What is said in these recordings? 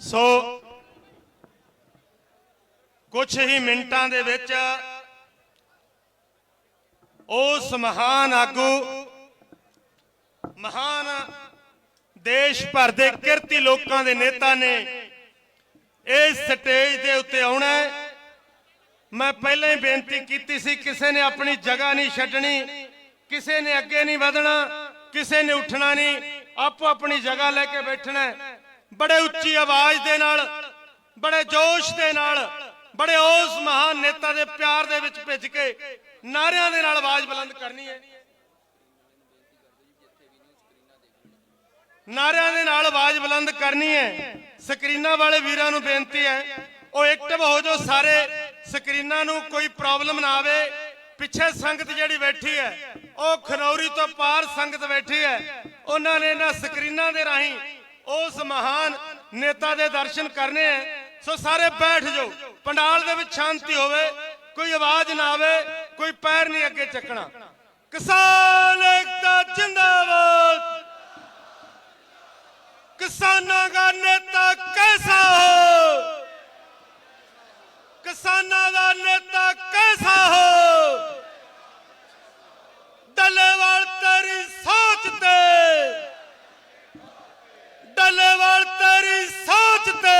ਸੋ ਕੁਝ ਹੀ ਮਿੰਟਾਂ ਦੇ ਵਿੱਚ ਉਸ ਮਹਾਨ ਆਗੂ ਮਹਾਨ ਦੇਸ਼ ਭਰ ਦੇ ਕਿਰਤੀ ਲੋਕਾਂ ਦੇ ਨੇਤਾ ਨੇ ਇਸ ਸਟੇਜ ਦੇ ਉੱਤੇ ਆਉਣਾ ਮੈਂ ਪਹਿਲਾਂ ਹੀ ਬੇਨਤੀ ਕੀਤੀ ਸੀ, ਕਿਸੇ ਨੇ ਆਪਣੀ ਜਗ੍ਹਾ ਨਹੀਂ ਛੱਡਣੀ, ਕਿਸੇ ਨੇ ਅੱਗੇ ਨਹੀਂ ਵਧਣਾ, ਕਿਸੇ ਨੇ ਉੱਠਣਾ ਨਹੀਂ, ਆਪੋ ਆਪਣੀ ਜਗ੍ਹਾ ਲੈ ਕੇ ਬੈਠਣਾ ਬੜੇ ਉੱਚੀ ਆਵਾਜ਼ ਦੇ ਨਾਲ, ਬੜੇ ਜੋਸ਼ ਦੇ ਨਾਲ, ਬੜੇ ਉਸ ਮਹਾਨ ਨੇਤਾ ਦੇ ਪਿਆਰ ਦੇ ਵਿੱਚ ਭਿੱਜ ਕੇ ਨਾਰਿਆਂ ਦੇ ਨਾਲ ਆਵਾਜ਼ ਬੁਲੰਦ ਕਰਨੀ ਹੈ। ਨਾਰਿਆਂ ਦੇ ਨਾਲ ਆਵਾਜ਼ ਬੁਲੰਦ ਕਰਨੀ ਹੈ। ਸਕਰੀਨਾਂ ਵਾਲੇ ਵੀਰਾਂ ਨੂੰ ਬੇਨਤੀ ਹੈ, ਉਹ ਐਕਟਿਵ ਹੋ ਜਾਓ ਸਾਰੇ। ਸਕਰੀਨਾਂ ਨੂੰ ਕੋਈ ਪ੍ਰੋਬਲਮ ਨਾ ਆਵੇ। ਪਿੱਛੇ ਸੰਗਤ ਜਿਹੜੀ ਬੈਠੀ ਹੈ, ਉਹ ਖਨੌਰੀ ਤੋਂ ਪਾਰ ਸੰਗਤ ਬੈਠੀ ਹੈ। ਉਹਨਾਂ ਨੇ ਇਹਨਾਂ ਸਕਰੀਨਾਂ ਦੇ ਰਾਹੀਂ ਉਸ ਮਹਾਨ ਨੇਤਾ ਦੇ ਦਰਸ਼ਨ ਕਰਨੇ ਹੈ। ਸੋ ਸਾਰੇ ਬੈਠ ਜਾਓ। ਪੰਡਾਲ ਦੇ ਵਿੱਚ ਸ਼ਾਂਤੀ ਹੋਵੇ। ਕੋਈ ਆਵਾਜ਼ ਨਾ ਆਵੇ। ਕੋਈ ਪੈਰ ਨਹੀਂ ਅੱਗੇ ਚੱਕਣਾ। ਕਿਸਾਨ ਡੱਲੇਵਾਲ ਤੇਰੀ ਸਾਚ ਤੇ।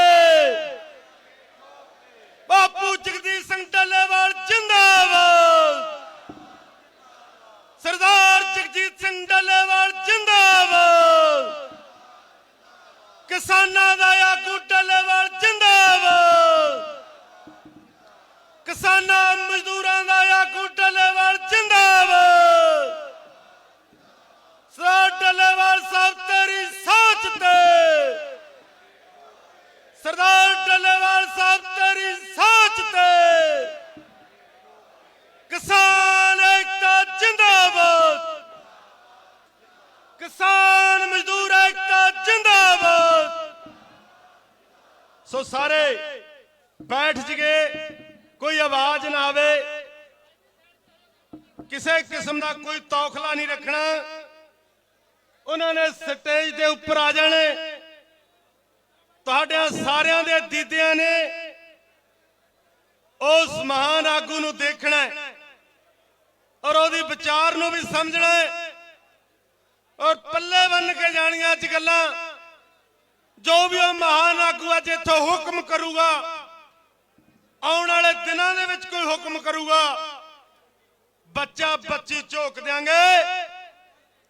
ਬਾਪੂ ਜਗਦੀਸ਼ ਸਿੰਘ ਡੱਲੇਵਾਲ ਜਿੰਦਾਬਾਦ। ਸਰਦਾਰ ਜਗਜੀਤ ਸਿੰਘ ਡੱਲੇਵਾਲ ਜਿੰਦਾਬਾਦ। ਕਿਸਾਨਾਂ ਦਾ ਆਗੂ ਡੱਲੇ ਸੋ ਸਾਰੇ ਬੈਠ ਜਗੇ ਕੋਈ ਆਵਾਜ਼ ਨਾ ਆਵੇ। ਕਿਸੇ ਕਿਸਮ ਦਾ ਕੋਈ ਤੌਖਲਾ ਨਹੀਂ ਰੱਖਣਾ। ਉਹਨਾਂ ਨੇ ਸਟੇਜ ਦੇ ਉੱਪਰ ਆ ਜਾਣੇ। ਤੁਹਾਡਿਆਂ ਸਾਰਿਆਂ ਦੇ ਦੀਦਿਆਂ ਨੇ ਉਸ ਮਹਾਨ ਆਗੂ ਨੂੰ ਦੇਖਣਾ ਔਰ ਉਹਦੀ ਵਿਚਾਰ ਨੂੰ ਵੀ ਸਮਝਣਾ ਔਰ ਪੱਲੇ ਬੰਨ ਕੇ ਜਾਣੀਆਂ ਅੱਜ ਗੱਲਾਂ। ਜੋ ਵੀ ਉਹ ਮਹਾਨ ਆਗੂ ਅੱਜ ਇੱਥੋਂ ਹੁਕਮ ਕਰੂਗਾ, ਆਉਣ ਵਾਲੇ ਦਿਨਾਂ ਦੇ ਵਿੱਚ ਕੋਈ ਹੁਕਮ ਕਰੂਗਾ, ਬੱਚਾ ਬੱਚੀ ਝੋਕ ਦਿਆਂਗੇ,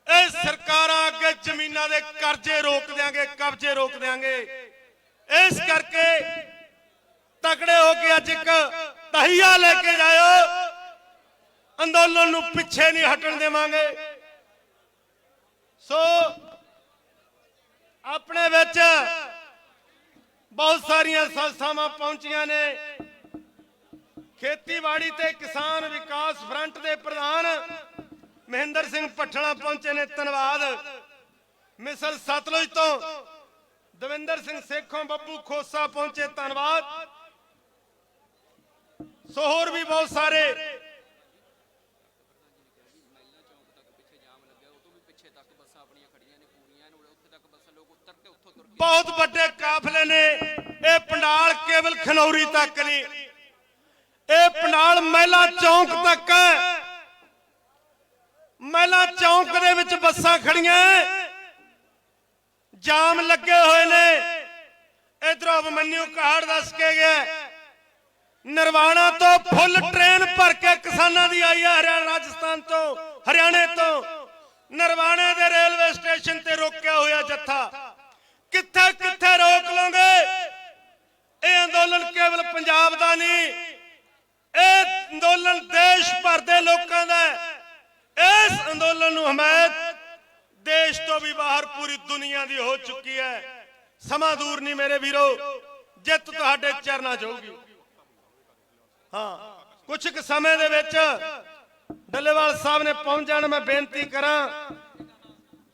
ਇਹ ਸਰਕਾਰਾਂ ਅੱਗੇ ਜ਼ਮੀਨਾਂ ਦੇ ਕਰਜ਼ੇ ਰੋਕ ਦਿਆਂਗੇ, ਕਬਜ਼ੇ ਰੋਕ ਦਿਆਂਗੇ। ਇਸ ਕਰਕੇ ਤਕੜੇ ਹੋ ਕੇ ਅੱਜ ਇੱਕ ਤਹੀਆ ਲੈ ਕੇ ਜਾਇਓ। ਅੰਦੋਲਨ ਨੂੰ ਪਿੱਛੇ ਨਹੀਂ ਹਟਣ ਦੇਵਾਂਗੇ। ਸੋ ਆਪਣੇ ਵਿੱਚ ਬਹੁਤ ਸਾਰੀਆਂ ਸੰਸਥਾਵਾਂ ਪਹੁੰਚੀਆਂ ਨੇ। ਖੇਤੀਬਾੜੀ ਤੇ ਕਿਸਾਨ ਵਿਕਾਸ ਫਰੰਟ ਦੇ ਪ੍ਰਧਾਨ ਮਹਿੰਦਰ ਸਿੰਘ ਪਠਣਾ ਪਹੁੰਚੇ ਨੇ, ਧੰਨਵਾਦ। ਮਿਸਲ ਸਤਲੁਜ ਤੋਂ ਦਵਿੰਦਰ ਸਿੰਘ ਸੇਖੋਂ, ਬੱਬੂ ਖੋਸਾ ਪਹੁੰਚੇ, ਧੰਨਵਾਦ। ਸੋ ਹੋਰ ਵੀ ਬਹੁਤ ਸਾਰੇ ਬਹੁਤ ਵੱਡੇ ਕਾਫਲੇ ਨੇ। ਇਹ ਪੰਡਾਲ ਕੇਵਲ ਖਨੌਰੀ ਤੱਕ ਨਹੀਂ। ਇਹ ਪੰਡਾਲ ਮਹਿਲਾ ਚੌਂਕ ਤੱਕ ਹੈ। ਮਹਿਲਾ ਚੌਂਕ ਦੇ ਵਿੱਚ ਬੱਸਾਂ ਖੜੀਆਂ ਜਾਮ ਲੱਗੇ ਹੋਏ ਨੇ। ਇਧਰੋਂ ਅਭਮਨਿਊ ਕਾਹੜ ਦੱਸ ਕੇ ਗਿਆ ਨਰਵਾਣਾ ਤੋਂ ਫੁੱਲ ਟ੍ਰੇਨ ਭਰ ਕੇ ਕਿਸਾਨਾਂ ਦੀ ਆਈ ਹੈ ਹਰਿਆਣਾ ਰਾਜਸਥਾਨ ਤੋਂ, ਹਰਿਆਣੇ ਤੋਂ। ਨਰਵਾਣੇ ਦੇ ਰੇਲਵੇ ਸਟੇਸ਼ਨ ਤੇ ਰੋਕਿਆ ਹੋਇਆ ਜੱਥਾ। ਕਿੱਥੇ ਕਿੱਥੇ ਰੋਕ ਲੋਗੇ? ਇਹ ਅੰਦੋਲਨ ਕੇਵਲ ਪੰਜਾਬ ਦਾ ਨਹੀਂ, ਇਹ ਅੰਦੋਲਨ ਦੇਸ਼ ਭਰ ਦੇ ਲੋਕਾਂ ਦਾ ਹੈ। ਇਸ ਅੰਦੋਲਨ ਨੂੰ ਹਮਾਇਤ ਦੇਸ਼ ਤੋਂ ਵੀ ਬਾਹਰ ਪੂਰੀ ਦੁਨੀਆ ਦੀ ਹੋ ਚੁੱਕੀ ਹੈ। ਸਮਾਂ ਦੂਰ ਨਹੀਂ ਮੇਰੇ ਵੀਰੋ, ਜਿੱਤ ਤੁਹਾਡੇ ਚਰਨਾਂ 'ਚ ਹੋਊਗੀ। ਹਾਂ ਕੁਝ ਕੁ ਸਮੇਂ ਦੇ ਵਿੱਚ ਡੱਲੇਵਾਲ ਸਾਹਿਬ ਨੇ ਪਹੁੰਚ ਜਾਣ ਮੈਂ ਬੇਨਤੀ ਕਰਾਂ।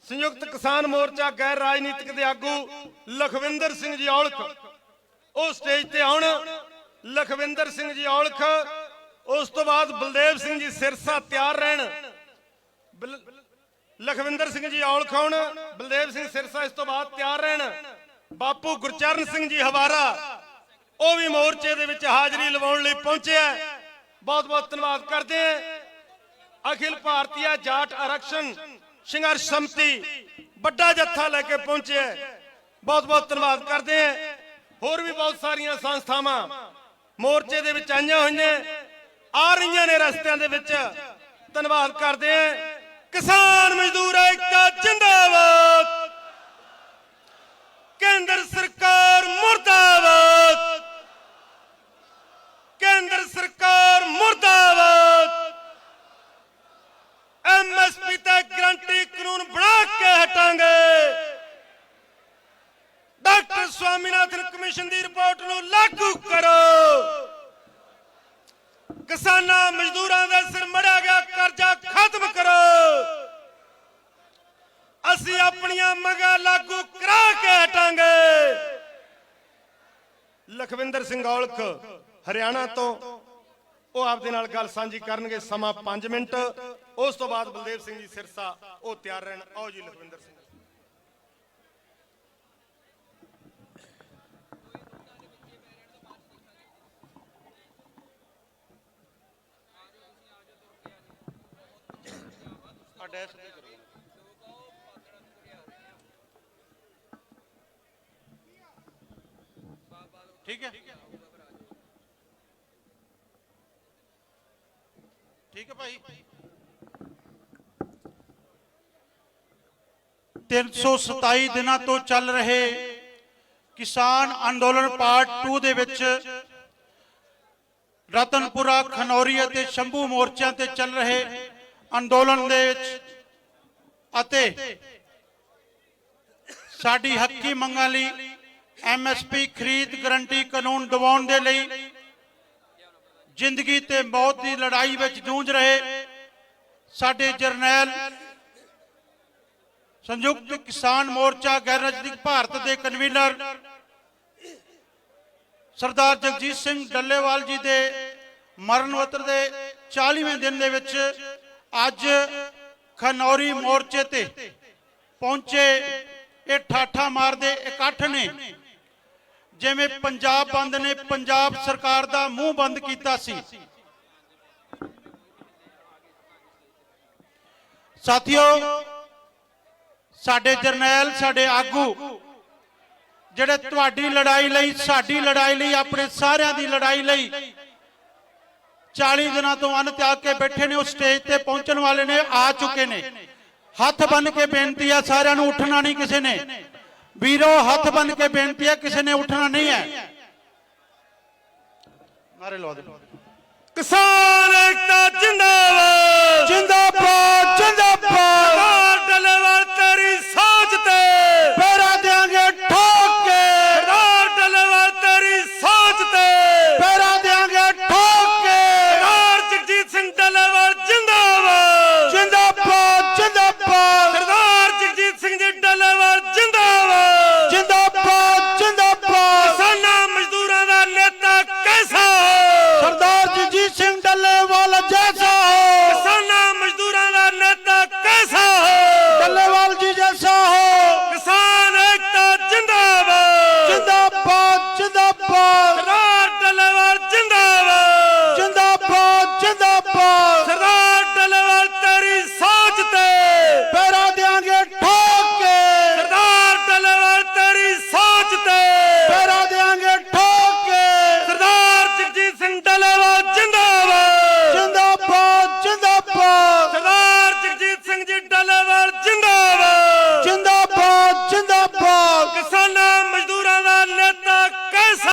ਸੰਯੁਕਤ ਕਿਸਾਨ ਮੋਰਚਾ ਗੈਰ ਰਾਜਨੀਤਿਕ ਦੇ ਆਗੂ ਲਖਵਿੰਦਰ ਸਿੰਘ ਜੀ ਔਲਖ, ਉਹ ਸਟੇਜ ਤੇ ਆਉਣ। ਲਖਵਿੰਦਰ ਸਿੰਘ ਜੀ ਔਲਖ, ਉਸ ਤੋਂ ਬਾਅਦ ਬਲਦੇਵ ਸਿੰਘ ਜੀ ਸਿਰਸਾ ਤਿਆਰ ਰਹਿਣ। ਬਲ- ਲਖਵਿੰਦਰ ਸਿੰਘ ਜੀ ਔਲਖ ਆਉਣ, ਬਲਦੇਵ ਸਿੰਘ ਸਿਰਸਾ ਇਸ ਤੋਂ ਬਾਅਦ ਤਿਆਰ ਰਹਿਣ। ਬਾਪੂ ਗੁਰਚਰਨ ਸਿੰਘ ਜੀ ਹਵਾਰਾ, ਉਹ ਵੀ ਮੋਰਚੇ ਦੇ ਵਿੱਚ ਹਾਜ਼ਰੀ ਲਵਾਉਣ ਲਈ ਪਹੁੰਚਿਆ। ਬਹੁਤ ਬਹੁਤ ਧੰਨਵਾਦ ਕਰਦੇ ਹਾਂ। ਅਖਿਲ ਭਾਰਤੀ ਜਾਟ ਆਰਕਸ਼ਣ ਸੰਘਰਸ਼ ਸਮਤੀ ਵੱਡਾ ਜੱਥਾ ਲੈ ਕੇ ਪਹੁੰਚਿਆ ਬਹੁਤ ਬਹੁਤ ਧੰਨਵਾਦ ਕਰਦੇ ਹਾਂ। ਹੋਰ ਵੀ ਬਹੁਤ ਸਾਰੀਆਂ ਸੰਸਥਾਵਾਂ ਮੋਰਚੇ ਦੇ ਵਿੱਚ ਆਈਆਂ ਹੋਈਆਂ ਆ ਰਹੀਆਂ ਨੇ ਰਸਤਿਆਂ ਦੇ ਵਿੱਚ। ਧੰਨਵਾਦ ਕਰਦੇ ਹਾਂ। ਕਿਸਾਨ ਮਜ਼ਦੂਰ ਏਕਤਾ ਜਿੰਦਾਬਾਦ। ਕੇਂਦਰ ਸਰਕਾਰ ਮੁਰਦਾਬਾਦ ਕੇਂਦਰ ਸਰਕਾਰ ਮੁਰਦਾਬਾਦ ਐਮਐਸਪੀ ਤੇ ਗਰੰਟੀ ਕਾਨੂੰਨ ਬਣਾ ਕੇ ਹਟਾਂਗੇ ਡਾਕਟਰ ਸਵਾਮੀਨਾਥਨ ਕਮਿਸ਼ਨ ਦੀ ਰਿਪੋਰਟ ਨੂੰ ਲਾਗੂ ਕਰੋ ਕਿਸਾਨਾਂ ਮਜ਼ਦੂਰਾਂ ਦੇ ਸਿਰ ਮੜਿਆ ਗਿਆ ਕਰਜ਼ਾ ਖਤਮ ਕਰੋ। ਅਸੀਂ ਆਪਣੀਆਂ ਮੰਗਾਂ ਲਾਗੂ ਕਰਾ ਕੇ ਹਟਾਂਗੇ। ਲਖਵਿੰਦਰ ਸਿੰਘ ਔਲਖ, ਹਰਿਆਣਾ ਤੋਂ। ਉਹ ਆਪਦੇ ਨਾਲ ਗੱਲ ਸਾਂਝੀ ਕਰਨਗੇ, ਸਮਾਂ 5 ਮਿੰਟ। ਉਸ ਤੋਂ ਬਾਅਦ ਬਲਦੇਵ ਸਿੰਘ ਜੀ ਸਿਰਸਾ, ਉਹ ਤਿਆਰ ਰਹਿਣ। ਆਓ ਜੀ ਲਖਵਿੰਦਰ ਸਿੰਘ। ਡੈਸ਼ ਤੇ ਕਰੋ। ਠੀਕ ਹੈ। ਠੀਕ ਹੈ। ਭਾਈ। 327 ਦਿਨਾਂ ਤੋਂ ਚੱਲ ਰਹੇ ਕਿਸਾਨ ਅੰਦੋਲਨ ਪਾਰਟ 2 ਦੇ ਵਿੱਚ ਰਤਨਪੁਰਾ ਖਨੌਰੀ ਅਤੇ ਸ਼ੰਭੂ ਮੋਰਚਿਆਂ ਤੇ ਚੱਲ ਰਹੇ ਅੰਦੋਲਨ ਦੇ ਵਿੱਚ ਅਤੇ ਸਾਡੀ ਹੱਕੀ ਮੰਗਾਂ ਲਈ ਐਮਐਸਪੀ ਖਰੀਦ ਗਰੰਟੀ ਕਾਨੂੰਨ ਦਿਵਾਉਣ ਦੇ ਲਈ ਜ਼ਿੰਦਗੀ ਤੇ ਮੌਤ ਦੀ ਲੜਾਈ ਵਿੱਚ ਜੂਝ ਰਹੇ ਸਾਡੇ ਜਰਨੈਲ ਸੰਯੁਕਤ ਕਿਸਾਨ ਮੋਰਚਾ ਗੈਰ ਰਾਜਨੀਤਿਕ ਭਾਰਤ ਦੇ ਕਨਵੀਨਰ ਸਰਦਾਰ ਜਗਜੀਤ ਸਿੰਘ ਡੱਲੇਵਾਲ ਜੀ ਦੇ ਮਰਨ ਵਤਰ ਦੇ 40ਵੇਂ ਦਿਨ ਦੇ ਵਿੱਚ ਅੱਜ ਖਨੌਰੀ ਮੋਰਚੇ ਤੇ ਪਹੁੰਚੇ, ਇਹ ਠਾਠਾ ਮਾਰਦੇ ਇਕੱਠ ਨੇ। ਜਿਵੇਂ ਪੰਜਾਬ ਬੰਦ ਨੇ, ਪੰਜਾਬ ਸਰਕਾਰ ਦਾ ਮੂੰਹ ਬੰਦ ਕੀਤਾ ਸੀ। ਸਾਥੀਓ, ਸਾਡੇ ਜਰਨੈਲ, ਸਾਡੇ ਆਗੂ, ਜਿਹੜੇ ਤੁਹਾਡੀ ਲੜਾਈ ਲਈ, ਸਾਡੀ ਲੜਾਈ ਲਈ, ਆਪਣੇ ਸਾਰਿਆਂ ਦੀ ਲੜਾਈ ਲਈ 40 ਦਿਨਾਂ ਤੋਂ ਅੰਨ ਤਿਆਗ ਕੇ ਬੈਠੇ ਨੇ, ਉਸ ਸਟੇਜ ਤੇ ਪਹੁੰਚਣ ਵਾਲੇ ਨੇ, ਆ ਚੁੱਕੇ ਨੇ। ਹੱਥ ਬੰਨ ਕੇ ਬੇਨਤੀ ਆ, ਸਾਰਿਆਂ ਨੂੰ ਉੱਠਣਾ ਨਹੀਂ ਕਿਸੇ ਨੇ। ਵੀਰੋ, ਹੱਥ ਬੰਨ ਕੇ ਬੇਨਤੀ ਆ, ਕਿਸੇ ਨੇ ਉੱਠਣਾ ਨਹੀਂ ਹੈ। ਨਾਰੇ ਲਵਾ ਦਿਓ ਕਿਸਾਨ ਏਕਤਾ ਜਿੰਦਾਬਾਦ। தலவாழ்